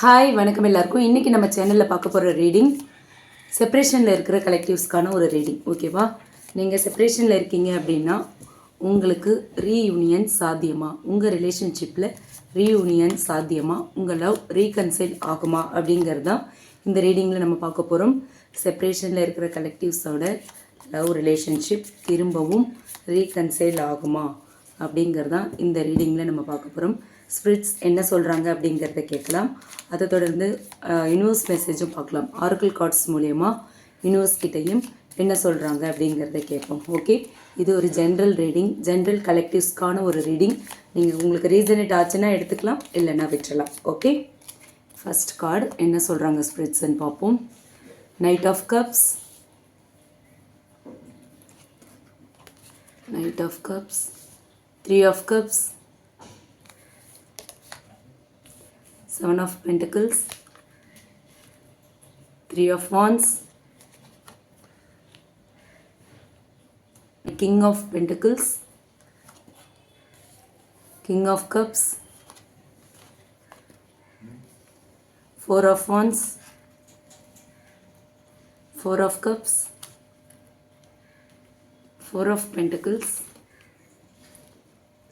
Hi வணக்கம் எல்லாருக்கும். இன்றைக்கி நம்ம சேனலில் பார்க்க போகிற ரீடிங் செப்ரேஷனில் இருக்கிற கலெக்டிவ்ஸ்க்கான ஒரு ரீடிங் ஓகேவா நீங்கள் செப்ரேஷனில் இருக்கீங்க அப்படின்னா உங்களுக்கு ரீயூனியன் சாத்தியமா? உங்கள் ரிலேஷன்ஷிப்பில் ரீயூனியன் சாத்தியமா? உங்கள் லவ் ரீகன்சைல் ஆகுமா? அப்படிங்கிறது தான் இந்த ரீடிங்கில் நம்ம பார்க்க போகிறோம் செப்ரேஷனில் இருக்கிற கலெக்டிவ்ஸோட லவ் ரிலேஷன்ஷிப் திரும்பவும் ரீகன்சைல் ஆகுமா? அப்படிங்கிறது தான் இந்த ரீடிங்கில் நம்ம பார்க்க போகிறோம் ஸ்பிரிட்ஸ் என்ன சொல்கிறாங்க அப்படிங்கிறத கேட்கலாம். அதை தொடர்ந்து யூனிவர்ஸ் மெசேஜும் பார்க்கலாம். ஆர்கிள் கார்ட்ஸ் மூலயமா யூனிவர்ஸ் கிட்டேயும் என்ன சொல்கிறாங்க அப்படிங்கிறத கேட்போம். ஓகே இது ஒரு ஜென்ரல் ரீடிங் ஜென்ரல் கலெக்டிவ்ஸ்க்கான ஒரு ரீடிங் நீங்கள் உங்களுக்கு ரீசனேட் ஆச்சுன்னா எடுத்துக்கலாம் இல்லைன்னா விட்டுறலாம். ஓகே ஃபர்ஸ்ட் கார்டு என்ன சொல்கிறாங்க ஸ்பிரிட்ஸ்ன்னு பார்ப்போம். Knight of cups knight of cups three of cups seven of pentacles three of wands king of pentacles king of cups four of wands four of cups four of pentacles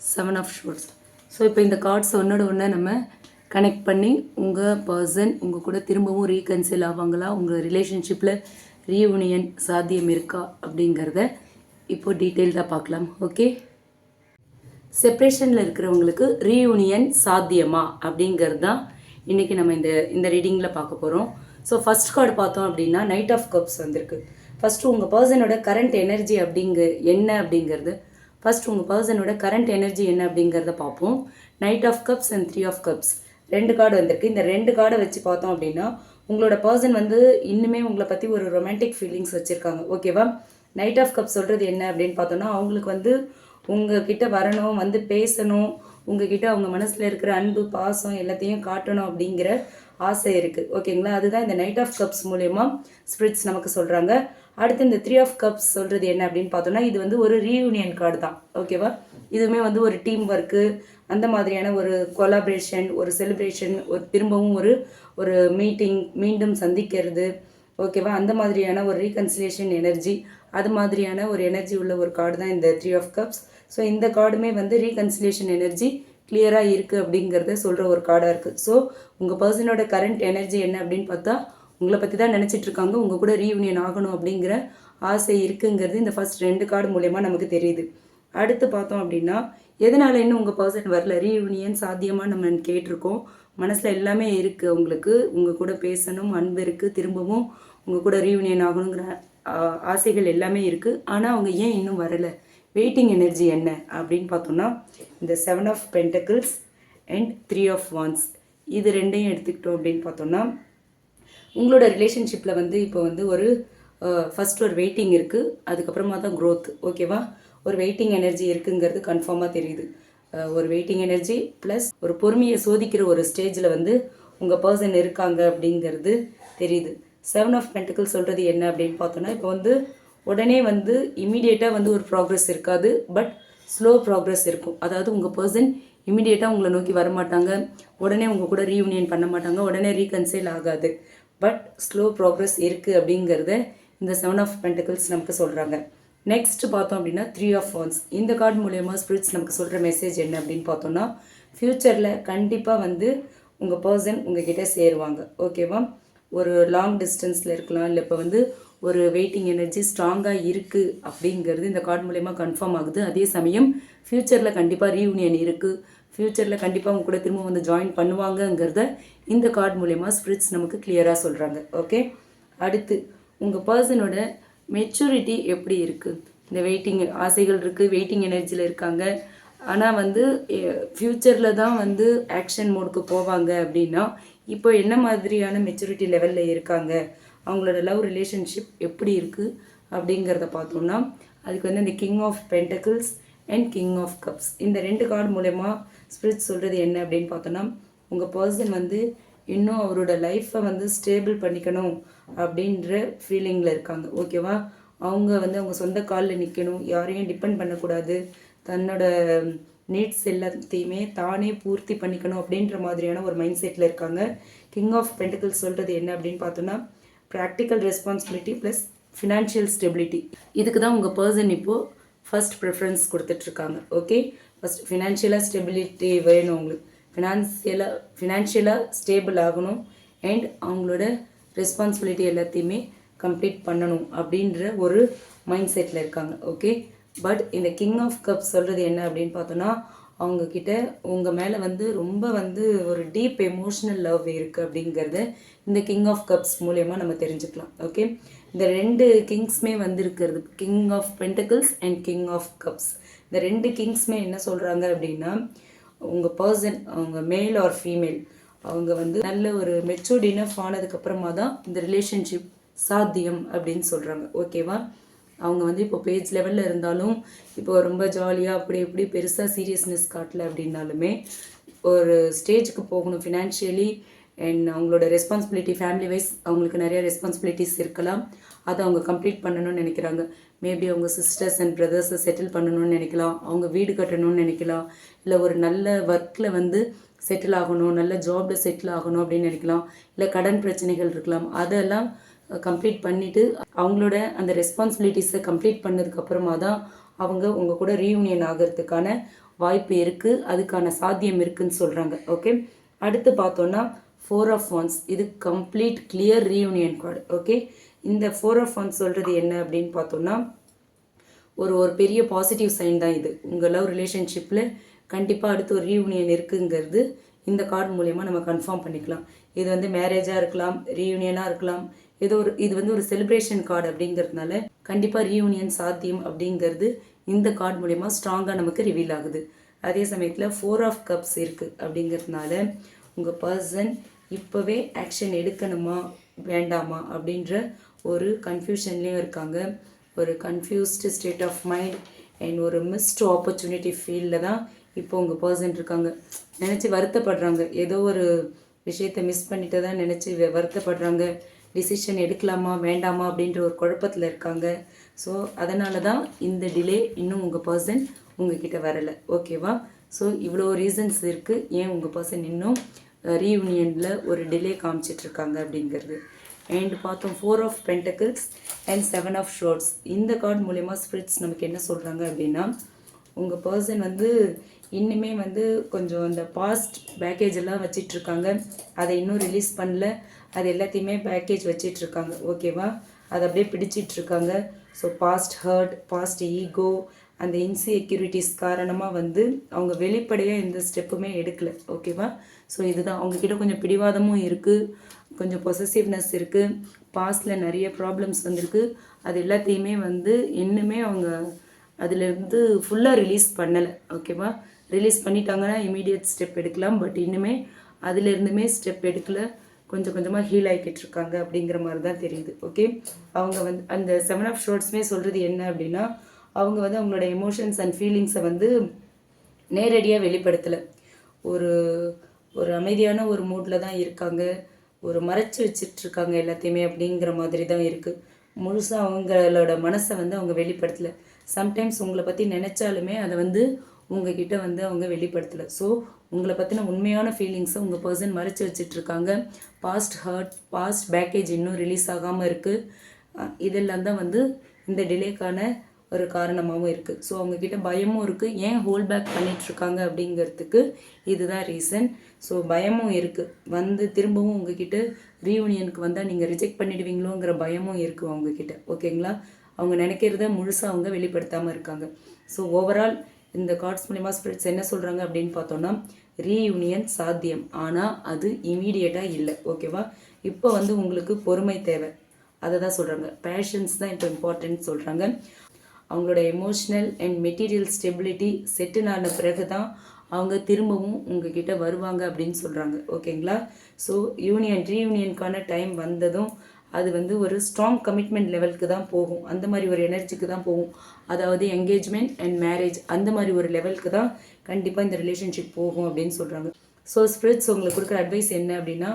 seven of swords so இப்போ இந்த cards ஒன்றோட ஒன்று நம்ம connect பண்ணி உங்கள் person உங்கள் கூட திரும்பவும் ரீகன்சில் ஆவாங்களா? உங்கள் ரிலேஷன்ஷிப்பில் ரீயூனியன் சாத்தியம் இருக்கா? அப்படிங்கிறத இப்போ டீட்டெயில்டாக பார்க்கலாம். ஓகே செப்ரேஷனில் இருக்கிறவங்களுக்கு ரீயூனியன் சாத்தியமா? அப்படிங்கிறது தான் இன்றைக்கி நம்ம இந்த இந்த ரீடிங்கில் பார்க்க போகிறோம் ஸோ ஃபஸ்ட் கார்டு பார்த்தோம் அப்படின்னா நைட் ஆஃப் கப்ஸ் வந்திருக்கு. ஃபஸ்ட்டு உங்கள் பர்சனோட கரண்ட் எனர்ஜி அப்படிங்க என்ன அப்படிங்கிறது? ஃபஸ்ட் உங்கள் பர்சனோட கரண்ட் எனர்ஜி என்ன அப்படிங்கிறத பார்ப்போம். Knight of cups and three of cups ரெண்டு கார்டு வந்திருக்கு. இந்த ரெண்டு கார்டை வச்சு பார்த்தோம் அப்படின்னா உங்களோட பர்சன் வந்து இன்னுமே உங்களை பற்றி ஒரு ரொமான்டிக் ஃபீலிங்ஸ் வச்சுருக்காங்க. ஓகேவா நைட் ஆஃப் கப் சொல்கிறது என்ன அப்படின்னு பார்த்தோன்னா அவங்களுக்கு வந்து உங்ககிட்ட வரணும் வந்து பேசணும் உங்ககிட்ட அவங்க மனசில் இருக்கிற அன்பு பாசம் எல்லாத்தையும் காட்டணும் அப்படிங்கிற ஆசை இருக்குது ஓகேங்களா அதுதான் இந்த நைட் ஆஃப் கப்ஸ் மூலயமா ஸ்பிரிட்ஸ் நமக்கு சொல்கிறாங்க அடுத்து இந்த த்ரீ ஆஃப் கப்ஸ் சொல்கிறது என்ன அப்படின்னு பார்த்தோன்னா இது வந்து ஒரு ரீயூனியன் கார்டு தான். ஓகேவா இதுவுமே வந்து ஒரு டீம் ஒர்க்கு அந்த மாதிரியான ஒரு கொலாபரேஷன் ஒரு செலிப்ரேஷன் ஒரு திரும்பவும் ஒரு ஒரு மீட்டிங் மீண்டும் சந்திக்கிறது. ஓகேவா அந்த மாதிரியான ஒரு ரீகன்சிலேஷன் எனர்ஜி அது மாதிரியான ஒரு எனர்ஜி உள்ள ஒரு கார்டு தான் இந்த த்ரீ ஆஃப் கப்ஸ் ஸோ இந்த கார்டுமே வந்து ரீகன்சிலேஷன் எனர்ஜி கிளியராக இருக்குது அப்படிங்கிறத சொல்கிற ஒரு கார்டாக இருக்குது ஸோ உங்கள் பர்சனோட கரண்ட் எனர்ஜி என்ன அப்படின்னு பார்த்தா உங்களை பற்றி தான் நினச்சிட்டு இருக்காங்க. உங்கள் கூட ரீயூனியன் ஆகணும் அப்படிங்கிற ஆசை இருக்குங்கிறது இந்த ஃபர்ஸ்ட் ரெண்டு கார்டு மூலயமா நமக்கு தெரியுது. அடுத்து பார்த்தோம் அப்படின்னா எதனால இன்னும் உங்கள் பர்சன் வரல? ரீயூனியன் சாத்தியமாக நம்ம கேட்டிருக்கோம். மனசில் எல்லாமே இருக்குது உங்களுக்கு. உங்கள் கூட பேசணும் அன்பு இருக்குது திரும்பவும் உங்கள் கூட ரீயூனியன் ஆகணுங்கிற ஆசைகள் எல்லாமே இருக்குது ஆனால் அவங்க ஏன் இன்னும் வரலை? வெயிட்டிங் எனர்ஜி என்ன? அப்படின்னு பார்த்தோம்னா இந்த seven of pentacles and three of wands இது ரெண்டையும் எடுத்துக்கிட்டோம் அப்படின்னு பார்த்தோம்னா உங்களோட ரிலேஷன்ஷிப்பில் வந்து இப்போ வந்து ஒரு ஃபர்ஸ்ட் ஒரு வெயிட்டிங் இருக்குது அதுக்கப்புறமா தான் க்ரோத் ஓகேவா ஒரு வெயிட்டிங் எனர்ஜி இருக்குங்கிறது கன்ஃபார்மாக தெரியுது. ஒரு வெயிட்டிங் எனர்ஜி ப்ளஸ் ஒரு பொறுமையை சோதிக்கிற ஒரு ஸ்டேஜில் வந்து உங்கள் பர்சன் இருக்காங்க அப்படிங்கிறது தெரியுது. செவன் ஆஃப் பென்டிக்கல் சொல்கிறது என்ன அப்படின்னு பார்த்தோன்னா இப்போ வந்து உடனே வந்து இமீடியட்டாக வந்து ஒரு ப்ராக்ரெஸ் இருக்காது பட் ஸ்லோ ப்ராக்ரெஸ் இருக்கும். அதாவது உங்கள் பர்சன் இமீடியட்டாக உங்களை நோக்கி வரமாட்டாங்க. உடனே உங்கள் கூட ரீயூனியன் பண்ண மாட்டாங்க. உடனே ரீகன்சைல் ஆகாது. பட் ஸ்லோ ப்ராக்ரெஸ் இருக்குது அப்படிங்கிறத இந்த செவன் ஆஃப் பென்டிகல்ஸ் நமக்கு சொல்கிறாங்க நெக்ஸ்ட் பார்த்தோம் அப்படின்னா த்ரீ ஆஃப் ஒன்ஸ் இந்த கார்டு மூலயமா ஸ்பிரிட்ஸ் நமக்கு சொல்கிற மெசேஜ் என்ன அப்படின்னு பார்த்தோம்னா ஃப்யூச்சரில் கண்டிப்பாக வந்து உங்கள் பர்சன் உங்ககிட்ட சேருவாங்க. ஓகேவா ஒரு லாங் டிஸ்டன்ஸில் இருக்கலாம் இல்லை இப்போ வந்து ஒரு வெயிட்டிங் எனர்ஜி ஸ்ட்ராங்காக இருக்குது அப்படிங்கிறது இந்த கார்டு மூலயமா கன்ஃபார்ம் ஆகுது. அதே சமயம் ஃப்யூச்சரில் கண்டிப்பாக ரீயூனியன் இருக்குது ஃப்யூச்சரில் கண்டிப்பாக உங்கள் கூட திரும்ப வந்து ஜாயின் பண்ணுவாங்கங்கிறத இந்த கார்டு மூலயமா ஸ்பிரிட்ஸ் நமக்கு கிளியராக சொல்கிறாங்க ஓகே அடுத்து உங்கள் பர்சனோட மெச்சூரிட்டி எப்படி இருக்குது இந்த வெயிட்டிங் ஆசைகள் இருக்குது வெயிட்டிங் எனர்ஜியில் இருக்காங்க. ஆனால் வந்து ஃப்யூச்சரில் தான் வந்து ஆக்ஷன் மோடுக்கு போவாங்க அப்படின்னா இப்போ என்ன மாதிரியான மெச்சூரிட்டி லெவலில் இருக்காங்க? அவங்களோட லவ் ரிலேஷன்ஷிப் எப்படி இருக்குது அப்படிங்கிறத பார்த்தோம்னா அதுக்கு வந்து இந்த king of pentacles and king of cups இந்த ரெண்டு கார்டு மூலயமா ஸ்பிரிட் சொல்கிறது என்ன அப்படின்னு பார்த்தோன்னா உங்கள் பர்சன் வந்து இன்னும் அவரோட லைஃப்பை வந்து ஸ்டேபிள் பண்ணிக்கணும் அப்படின்ற ஃபீலிங்கில் இருக்காங்க. ஓகேவா அவங்க வந்து அவங்க சொந்த காலில் நிற்கணும் யாரையும் டிபெண்ட் பண்ணக்கூடாது. தன்னோட நீட்ஸ் எல்லாத்தையுமே தானே பூர்த்தி பண்ணிக்கணும் அப்படின்ற மாதிரியான ஒரு மைண்ட் செட்டில் இருக்காங்க. கிங் ஆஃப் பென்டிகல்ஸ் சொல்கிறது என்ன அப்படின்னு பார்த்தோன்னா practical responsibility plus financial stability இதுக்கு தான் உங்கள் பர்சன் இப்போது ஃபஸ்ட் ப்ரிஃபரன்ஸ் கொடுத்துட்ருக்காங்க ஓகே ஃபஸ்ட் ஃபினான்ஷியலாக ஸ்டெபிலிட்டி வேணும் உங்களுக்கு. ஃபினான்சியலாக ஃபினான்ஷியலாக ஸ்டேபிள் ஆகணும் அண்ட் அவங்களோட ரெஸ்பான்சிபிலிட்டி எல்லாத்தையுமே கம்ப்ளீட் பண்ணணும் அப்படின்ற ஒரு மைண்ட் செட்டில் இருக்காங்க ஓகே பட் இந்த கிங் ஆஃப் கப் சொல்கிறது என்ன அப்படின்னு பார்த்தோன்னா அவங்கக்கிட்ட உங்கள் மேலே வந்து ரொம்ப வந்து ஒரு டீப் எமோஷ்னல் லவ் இருக்குது அப்படிங்கிறத இந்த கிங் ஆஃப் கப்ஸ் மூலயமா நம்ம தெரிஞ்சுக்கலாம் ஓகே இந்த ரெண்டு கிங்ஸ்மே வந்திருக்கிறது king of pentacles and king of cups இந்த ரெண்டு கிங்ஸ்மே என்ன சொல்கிறாங்க அப்படின்னா உங்கள் பர்சன் அவங்க மேல் ஆர் ஃபீமேல் அவங்க வந்து நல்ல ஒரு மெச்சூர்ட் இனஃப் ஆனதுக்கப்புறமா தான் இந்த ரிலேஷன்ஷிப் சாத்தியம் அப்படின்னு சொல்கிறாங்க ஓகேவா அவங்க வந்து இப்போ பேஜ் லெவலில் இருந்தாலும் இப்போ ரொம்ப ஜாலியாக அப்படி இப்படி பெருசாக சீரியஸ்னஸ் காட்டல அப்படின்னாலுமே ஒரு ஸ்டேஜுக்கு போகணும். ஃபினான்ஷியலி அண்ட் அவங்களோட ரெஸ்பான்சிபிலிட்டி ஃபேமிலி வைஸ் அவங்களுக்கு நிறைய ரெஸ்பான்சிபிலிட்டிஸ் இருக்கலாம். அதை அவங்க கம்ப்ளீட் பண்ணணும்னு நினைக்கிறாங்க. மேபி அவங்க சிஸ்டர்ஸ் அண்ட் பிரதர்ஸை செட்டில் பண்ணணும்னு நினைக்கலாம். அவங்க வீடு கட்டணும்னு நினைக்கலாம். இல்லை ஒரு நல்ல ஒர்க்கில் வந்து செட்டில் ஆகணும் நல்ல ஜாபில் செட்டில் ஆகணும் அப்படின்னு நினைக்கலாம். இல்லை கடன் பிரச்சனைகள் இருக்கலாம். அதெல்லாம் கம்ப்ளீட் பண்ணிவிட்டு அவங்களோட அந்த ரெஸ்பான்சிபிலிட்டிஸை கம்ப்ளீட் பண்ணதுக்கப்புறமா தான் அவங்க உங்கள் கூட ரீயூனியன் ஆகிறதுக்கான வாய்ப்பு இருக்குது அதுக்கான சாத்தியம் இருக்குதுன்னு சொல்கிறாங்க ஓகே அடுத்து பார்த்தோன்னா ஃபோர் ஆஃப் ஒன்ஸ் இது complete clear reunion card okay இந்த ஃபோர் ஆஃப் ஒன்ஸ் சொல்கிறது என்ன அப்படின்னு பார்த்தோன்னா ஒரு ஒரு பெரிய பாசிட்டிவ் சைன் தான் இது. உங்கள் லவ் ரிலேஷன்ஷிப்பில் கண்டிப்பாக அடுத்து ஒரு ரீயூனியன் இருக்குங்கிறது இந்த கார்டு மூலயமா நம்ம கன்ஃபார்ம் பண்ணிக்கலாம். இது வந்து மேரேஜாக இருக்கலாம் ரீயூனியனாக இருக்கலாம் ஏதோ ஒரு இது வந்து ஒரு செலிப்ரேஷன் கார்டு அப்படிங்கிறதுனால கண்டிப்பாக ரீயூனியன் சாத்தியம் அப்படிங்கிறது இந்த கார்டு மூலயமா ஸ்ட்ராங்காக நமக்கு ரிவீல் ஆகுது. அதே சமயத்தில் ஃபோர் ஆஃப் கப்ஸ் இருக்குது அப்படிங்கிறதுனால உங்கள் பர்சன் இப்போவே ஆக்ஷன் எடுக்கணுமா வேண்டாமா அப்படின்ற ஒரு கன்ஃபியூஷன்லேயும் இருக்காங்க. ஒரு confused state of mind and ஒரு மிஸ்ட் ஆப்பர்ச்சுனிட்டி ஃபீல்டில் தான் இப்போ உங்கள் பர்சன் இருக்காங்க. நினச்சி வருத்தப்படுறாங்க. ஏதோ ஒரு விஷயத்தை மிஸ் பண்ணிட்டு தான் நினச்சி வருத்தப்படுறாங்க. டிசிஷன் எடுக்கலாமா வேண்டாமா அப்படின்ற ஒரு குழப்பத்தில் இருக்காங்க. ஸோ அதனால தான் இந்த டிலே இன்னும் உங்கள் பர்சன் உங்ககிட்ட வரலை. ஓகேவா ஸோ இவ்வளோ ரீசன்ஸ் இருக்குது ஏன் உங்கள் பர்சன் இன்னும் ரீயூனியனில் ஒரு டிலே காமிச்சிட்ருக்காங்க அப்படிங்கிறது. அண்ட் பார்த்தோம் four of pentacles and seven of swords இந்த கார்டு மூலயமா ஸ்பிரிட்ஸ் நமக்கு என்ன சொல்கிறாங்க அப்படின்னா உங்கள் பர்சன் வந்து இன்னுமே வந்து கொஞ்சம் அந்த பாஸ்ட் பேக்கேஜ் எல்லாம் வச்சிட்ருக்காங்க அதை இன்னும் ரிலீஸ் பண்ணல. அது எல்லாத்தையுமே பேக்கேஜ் வச்சிட்ருக்காங்க ஓகேவா அதை அப்படியே பிடிச்சிட்ருக்காங்க so past hurt past ego அந்த இன்செக்யூரிட்டிஸ் காரணமாக வந்து அவங்க வெளிப்படையாக எந்த ஸ்டெப்புமே எடுக்கலை ஓகேவா ஸோ இதுதான். அவங்கக்கிட்ட கொஞ்சம் பிடிவாதமும் இருக்குது கொஞ்சம் பொசசிவ்னஸ் இருக்குது பாஸ்டில் நிறைய ப்ராப்ளம்ஸ் வந்திருக்கு. அது எல்லாத்தையுமே வந்து இன்னுமே அவங்க அதுலேருந்து ஃபுல்லாக ரிலீஸ் பண்ணலை ஓகேவா ரிலீஸ் பண்ணிட்டாங்கன்னா இமீடியட் ஸ்டெப் எடுக்கலாம் பட் இன்னுமே அதுலேருந்துமே ஸ்டெப் எடுக்கலை. கொஞ்சம் கொஞ்சமாக ஹீல் ஆகிக்கிட்டு இருக்காங்க அப்படிங்கிற மாதிரி தான் தெரியுது ஓகே அவங்க வந்து அந்த செவன் ஆஃப் ஷோர்ட்ஸுமே சொல்கிறது என்ன அப்படின்னா அவங்க வந்து அவங்களோட எமோஷன்ஸ் அண்ட் ஃபீலிங்ஸை வந்து நேரடியாக வெளிப்படுத்தலை. ஒரு ஒரு அமைதியான ஒரு மூடில் தான் இருக்காங்க. ஒரு மறைச்சி வச்சிட்ருக்காங்க எல்லாத்தையுமே அப்படிங்கிற மாதிரி தான் இருக்குது முழுசாக அவங்களோட மனசை வந்து அவங்க வெளிப்படுத்தலை. சம்டைம்ஸ் உங்களை பற்றி நினச்சாலுமே அதை வந்து உங்ககிட்ட வந்து அவங்க வெளிப்படுத்தலை. ஸோ உங்களை பற்றின உண்மையான ஃபீலிங்ஸை உங்கள் பர்சன் மறைச்சி வச்சிட்ருக்காங்க. பாஸ்ட் ஹர்ட் பாஸ்ட் பேக்கேஜ் இன்னும் ரிலீஸ் ஆகாமல் இருக்குது இதெல்லாம் தான் வந்து இந்த டிலேக்கான ஒரு காரணமாகவும் இருக்குது ஸோ அவங்கக்கிட்ட பயமும் இருக்குது ஏன் ஹோல் பேக் பண்ணிகிட்ருக்காங்க அப்படிங்கிறதுக்கு இதுதான் ரீசன் ஸோ பயமும் இருக்குது வந்து திரும்பவும் உங்ககிட்ட ரீயூனியனுக்கு வந்தால் நீங்கள் ரிஜெக்ட் பண்ணிடுவீங்களோங்கிற பயமும் இருக்குது அவங்கக்கிட்ட ஓகேங்களா அவங்க நினைக்கிறத முழுசாக அவங்க வெளிப்படுத்தாமல் இருக்காங்க. ஸோ ஓவரால் இந்த கார்ட்ஸ் மூலிமா ஸ்பிரிட்ஸ் என்ன சொல்கிறாங்க அப்படின்னு பார்த்தோன்னா ரீயூனியன் சாத்தியம். ஆனால் அது இமீடியட்டாக இல்லை. ஓகேவா இப்போ வந்து உங்களுக்கு பொறுமை தேவை. அதை தான் சொல்கிறாங்க பேஷன்ஸ் தான் இப்போ இம்பார்ட்டன்ட் சொல்கிறாங்க அவங்களோட emotional and material stability settle ஆன பிறகு தான் அவங்க திரும்பவும் உங்ககிட்ட வருவாங்க அப்படின்னு சொல்கிறாங்க ஓகேங்களா? ஸோ யூனியன் ரீயூனியனுக்கான டைம் வந்ததும் அது வந்து ஒரு ஸ்ட்ராங் கமிட்மெண்ட் லெவலுக்கு தான் போகும். அந்த மாதிரி ஒரு எனர்ஜிக்கு தான் போகும். அதாவது என்கேஜ்மெண்ட் அண்ட் மேரேஜ் அந்த மாதிரி ஒரு லெவலுக்கு தான் கண்டிப்பாக இந்த ரிலேஷன்ஷிப் போகும் அப்படின்னு சொல்கிறாங்க ஸோ ஸ்பிரிட்ஸ் உங்களுக்கு கொடுக்குற அட்வைஸ் என்ன அப்படின்னா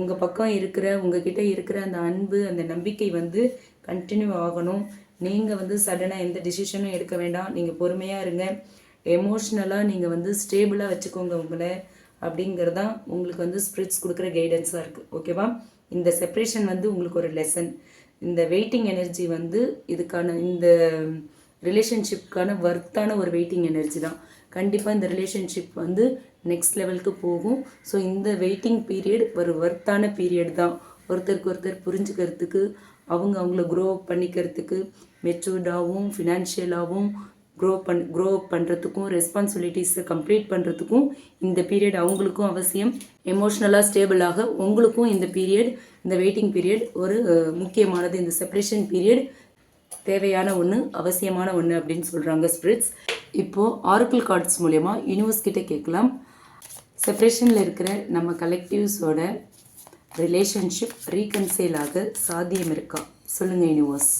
உங்கள் பக்கம் இருக்கிற உங்ககிட்ட இருக்கிற அந்த அன்பு அந்த நம்பிக்கை வந்து கண்டினியூ ஆகணும். நீங்கள் வந்து சடனாக எந்த டிசிஷனும் எடுக்க வேண்டாம். நீங்கள் பொறுமையாக இருங்க. எமோஷ்னலாக நீங்கள் வந்து ஸ்டேபிளாக வச்சுக்கோங்க உங்களை அப்படிங்கிறது தான் உங்களுக்கு வந்து ஸ்பிரிட்ஸ் கொடுக்குற கைடன்ஸாக இருக்குது ஓகேவா இந்த செப்ரேஷன் வந்து உங்களுக்கு ஒரு லெசன் இந்த வெயிட்டிங் எனர்ஜி வந்து இதுக்கான இந்த ரிலேஷன்ஷிப்க்கான ஒர்த்தான ஒரு வெயிட்டிங் எனர்ஜி தான். கண்டிப்பாக இந்த ரிலேஷன்ஷிப் வந்து நெக்ஸ்ட் லெவலுக்கு போகும். ஸோ இந்த வெயிட்டிங் பீரியட் ஒரு ஒர்த்தான பீரியட் தான். ஒருத்தருக்கு ஒருத்தர் புரிஞ்சுக்கிறதுக்கு அவங்க அவங்கள க்ரோ பண்ணிக்கிறதுக்கு மெச்சூர்டாகவும் ஃபினான்ஷியலாகவும் க்ரோ பண் க்ரோ பண்ணுறதுக்கும் ரெஸ்பான்சிபிலிட்டிஸை கம்ப்ளீட் பண்ணுறதுக்கும் இந்த பீரியட் அவங்களுக்கும் அவசியம். எமோஷ்னலாக ஸ்டேபிளாக உங்களுக்கும் இந்த பீரியட் இந்த வெயிட்டிங் பீரியட் ஒரு முக்கியமானது. இந்த செப்ரேஷன் பீரியட் தேவையான ஒன்று அவசியமான ஒன்று அப்படின்னு சொல்கிறாங்க ஸ்பிரிட்ஸ் இப்போது ஆரக்கிள் கார்ட்ஸ் மூலயமா யூனிவர்ஸ் கிட்டே கேட்கலாம். செப்ரேஷனில் இருக்கிற நம்ம கலெக்டிவ்ஸோட ரிலேஷன்ஷிப் ரீகன்சைல் ஆக சாத்தியம் இருக்கா? சொல்லுங்கள் universe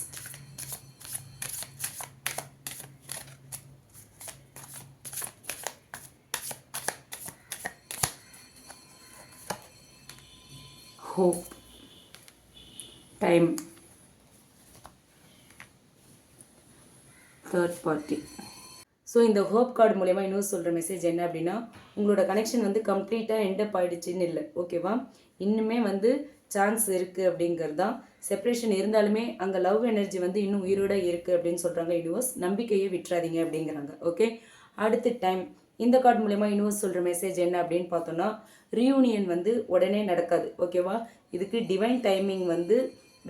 hope time third party so இந்த ஹோப் கார்டு மூலயமா இன்னும் சொல்கிற மெசேஜ் என்ன அப்படின்னா உங்களோட கனெக்ஷன் வந்து கம்ப்ளீட்டாக எண்டப் ஆயிடுச்சுன்னு இல்லை. ஓகேவா இன்னுமே வந்து சான்ஸ் இருக்குது அப்படிங்கிறது தான். செப்ரேஷன் இருந்தாலுமே அங்கே லவ் எனர்ஜி வந்து இன்னும் உயிரோட இருக்குது அப்படின்னு சொல்கிறாங்க யூனிவர்ஸ் நம்பிக்கையை விட்டுறாதீங்க அப்படிங்கிறாங்க. ஓகே அடுத்து டைம் இந்த கார்டு மூலயமா யூனிவர்ஸ் சொல்கிற மெசேஜ் என்ன அப்படின்னு பார்த்தோன்னா ரீயூனியன் வந்து உடனே நடக்காது. ஓகேவா இதுக்கு டிவைன் டைமிங் வந்து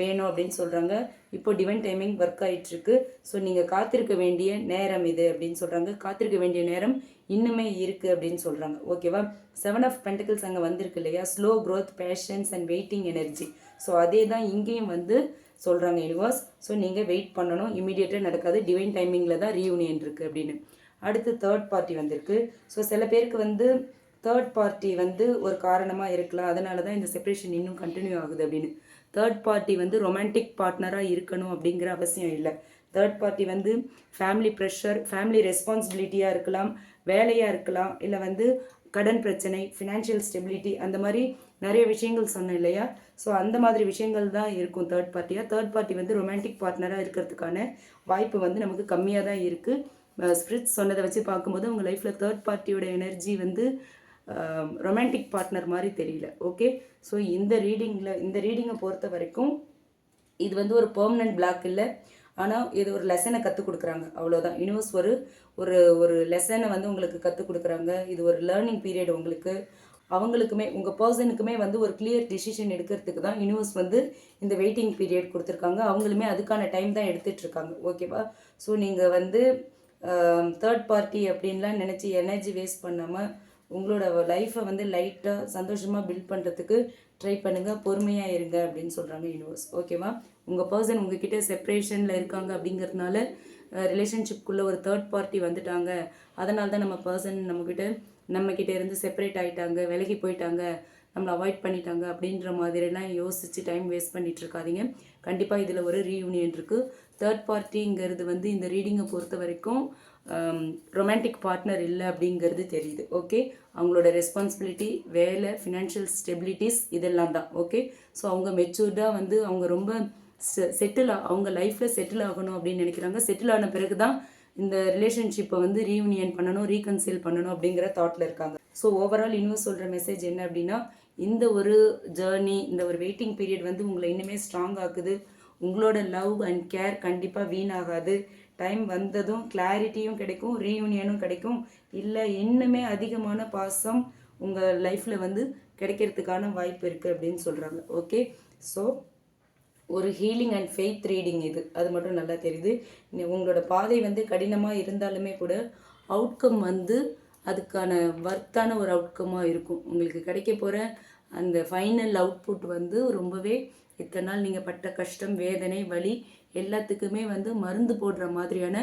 வேணும் அப்படின்னு சொல்கிறாங்க இப்போ டிவைன் டைமிங் ஒர்க் ஆகிட்டுருக்கு ஸோ நீங்கள் காத்திருக்க வேண்டிய நேரம் இது அப்படின்னு சொல்கிறாங்க காத்திருக்க வேண்டிய நேரம் இன்னுமே இருக்குது அப்படின்னு சொல்கிறாங்க ஓகேவா செவன் ஆஃப் பென்டிகல்ஸ் அங்கே வந்திருக்கு இல்லையா? Slow growth patience and waiting energy so அதே தான் இங்கேயும் வந்து சொல்கிறாங்க யூனிவர்ஸ் ஸோ நீங்கள் வெயிட் பண்ணணும். இமீடியட்டாக நடக்காது. டிவைன் டைமிங்கில் தான் ரீயூனியன் இருக்குது அப்படின்னு. அடுத்து தேர்ட் பார்ட்டி வந்திருக்கு. ஸோ சில பேருக்கு வந்து தேர்ட் பார்ட்டி வந்து ஒரு காரணமாக இருக்கலாம். அதனால தான் இந்த செப்ரேஷன் இன்னும் கண்டினியூ ஆகுது அப்படின்னு. தேர்ட் பார்ட்டி வந்து ரொமான்டிக் பார்ட்னராக இருக்கணும் அப்படிங்கிற அவசியம் இல்லை. தேர்ட் பார்ட்டி வந்து ஃபேமிலி ப்ரெஷர் ஃபேமிலி ரெஸ்பான்சிபிலிட்டியாக இருக்கலாம் வேலையாக இருக்கலாம் இல்லை வந்து கடன் பிரச்சனை ஃபினான்ஷியல் ஸ்டெபிலிட்டி அந்த மாதிரி நிறைய விஷயங்கள் சொன்னேன் இல்லையா? ஸோ அந்த மாதிரி விஷயங்கள் தான் இருக்கும் தேர்ட் பார்ட்டியாக தேர்ட் பார்ட்டி வந்து ரொமான்டிக் பார்ட்னராக இருக்கிறதுக்கான வாய்ப்பு வந்து நமக்கு கம்மியாக தான் இருக்குது ஸ்பிரிட்ஸ் சொன்னதை வச்சு பார்க்கும்போது உங்கள் லைஃப்பில் தேர்ட் பார்ட்டியோட எனர்ஜி வந்து ரொமான்டிக் பார்ட்னர் மாதிரி தெரியல ஓகே ஸோ இந்த ரீடிங்கில் இந்த ரீடிங்கை பொறுத்த வரைக்கும் இது வந்து ஒரு பெர்மனன்ட் பிளாக் இல்லை. ஆனால் இது ஒரு லெசனை கற்றுக் கொடுக்குறாங்க அவ்வளோதான் யூனிவர்ஸ் ஒரு ஒரு ஒரு லெசனை வந்து உங்களுக்கு கற்றுக் கொடுக்குறாங்க. இது ஒரு லேர்னிங் பீரியட் உங்களுக்கு. அவங்களுக்குமே உங்கள் பர்சனுக்குமே வந்து ஒரு கிளியர் டிசிஷன் எடுக்கிறதுக்கு தான் யூனிவர்ஸ் வந்து இந்த வெயிட்டிங் பீரியட் கொடுத்துருக்காங்க. அவங்களுமே அதுக்கான டைம் தான் எடுத்துகிட்ருக்காங்க ஓகேவா ஸோ நீங்கள் வந்து தேர்ட் பார்ட்டி அப்படின்லாம் நினச்சி எனர்ஜி வேஸ்ட் பண்ணாமல் உங்களோட லைஃப்பை வந்து லைட்டாக சந்தோஷமாக பில்ட் பண்ணுறதுக்கு ட்ரை பண்ணுங்கள் பொறுமையாக இருங்க அப்படின்னு சொல்கிறாங்க யூனிவர்ஸ் ஓகேவா உங்கள் பர்சன் உங்ககிட்ட செப்ரேஷனில் இருக்காங்க அப்படிங்கிறதுனால ரிலேஷன்ஷிப்குள்ளே ஒரு தேர்ட் பார்ட்டி வந்துட்டாங்க. அதனால தான் நம்ம பர்சன் நம்மக்கிட்ட நம்மக்கிட்ட இருந்து செப்பரேட் ஆகிட்டாங்க விலகி போயிட்டாங்க நம்மளை அவாய்ட் பண்ணிட்டாங்க அப்படின்ற மாதிரிலாம் யோசித்து டைம் வேஸ்ட் பண்ணிகிட்டு இருக்காதீங்க. கண்டிப்பாக இதில் ஒரு ரீயூனியன் இருக்குது தேர்ட் பார்ட்டிங்கிறது வந்து இந்த ரீடிங்கை பொறுத்த வரைக்கும் ரொமான்டிக் பார்ட்னர் இல்லை அப்படிங்கிறது தெரியுது ஓகே அவங்களோட ரெஸ்பான்சிபிலிட்டி வேலை ஃபினான்ஷியல் ஸ்டெபிலிட்டிஸ் இதெல்லாம் தான் ஓகே ஸோ அவங்க மெச்சூர்டாக வந்து அவங்க ரொம்ப செட்டில் அவங்க லைஃப்பில் செட்டில் ஆகணும் அப்படின்னு நினைக்கிறாங்க. செட்டில் ஆன பிறகு தான் இந்த ரிலேஷன்ஷிப்பை வந்து ரீயூனியன் பண்ணணும் ரீகன்சீல் பண்ணணும் அப்படிங்கிற தாட்டில் இருக்காங்க. ஸோ ஓவரால் இன்னும் சொல்கிற மெசேஜ் என்ன அப்படின்னா இந்த ஒரு ஜேர்னி இந்த ஒரு வெயிட்டிங் பீரியட் வந்து உங்களை இன்னுமே ஸ்ட்ராங் ஆக்குது. உங்களோட லவ் அண்ட் கேர் கண்டிப்பாக வீணாகாது. டைம் வந்ததும் கிளாரிட்டியும் கிடைக்கும் ரீயூனியனும் கிடைக்கும். இல்லை இன்னுமே அதிகமான பாசம் உங்கள் லைஃப்பில் வந்து கிடைக்கிறதுக்கான வாய்ப்பு இருக்குது அப்படின்னு சொல்கிறாங்க ஓகே ஸோ ஒரு ஹீலிங் அண்ட் ஃபெய்த் ரீடிங் இது. அது மட்டும் நல்லா தெரியுது. உங்களோட பாதை வந்து கடினமாக இருந்தாலுமே கூட அவுட்கம் வந்து அதுக்கான வர்த்தான ஒரு அவுட்கமாக இருக்கும். உங்களுக்கு கிடைக்க போகிற அந்த ஃபைனல் அவுட்புட் வந்து ரொம்பவே இத்தனை நாள் நீங்கள் பட்ட கஷ்டம் வேதனை வலி எல்லாத்துக்குமே வந்து மருந்து போடுற மாதிரியான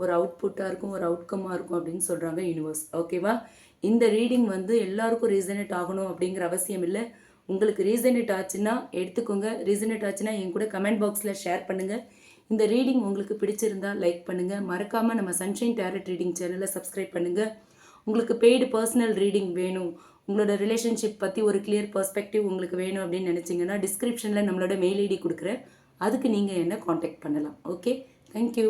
ஒரு அவுட்புட்டாக இருக்கும் ஒரு அவுட்கமாக இருக்கும் அப்படின்னு சொல்கிறாங்க யூனிவர்ஸ் ஓகேவா இந்த ரீடிங் வந்து எல்லாருக்கும் ரீசனேட் ஆகணும் அப்படிங்கிற அவசியம் இல்லை. உங்களுக்கு ரீசனேட் ஆச்சுன்னா எடுத்துக்கோங்க. ரீசனேட் ஆச்சுன்னா என் கூட கமெண்ட் பாக்ஸில் ஷேர் பண்ணுங்கள் இந்த ரீடிங் உங்களுக்கு பிடிச்சிருந்தா லைக் பண்ணுங்கள் மறக்காமல் நம்ம சன்ஷைன் டேரட் ரீடிங் சேனலை சப்ஸ்கிரைப் பண்ணுங்கள் உங்களுக்கு பெய்டு பர்சனல் ரீடிங் வேணும். உங்களோட ரிலேஷன்ஷிப் பற்றி ஒரு கிளியர் பர்ஸ்பெக்டிவ் உங்களுக்கு வேணும் அப்படின்னு நினச்சிங்கன்னா டிஸ்கிரிப்ஷனில் நம்மளோட மெயில் ஐடி கொடுக்குறேன். அதுக்கு நீங்கள் என்ன காண்டாக்ட் பண்ணலாம்? Okay thank you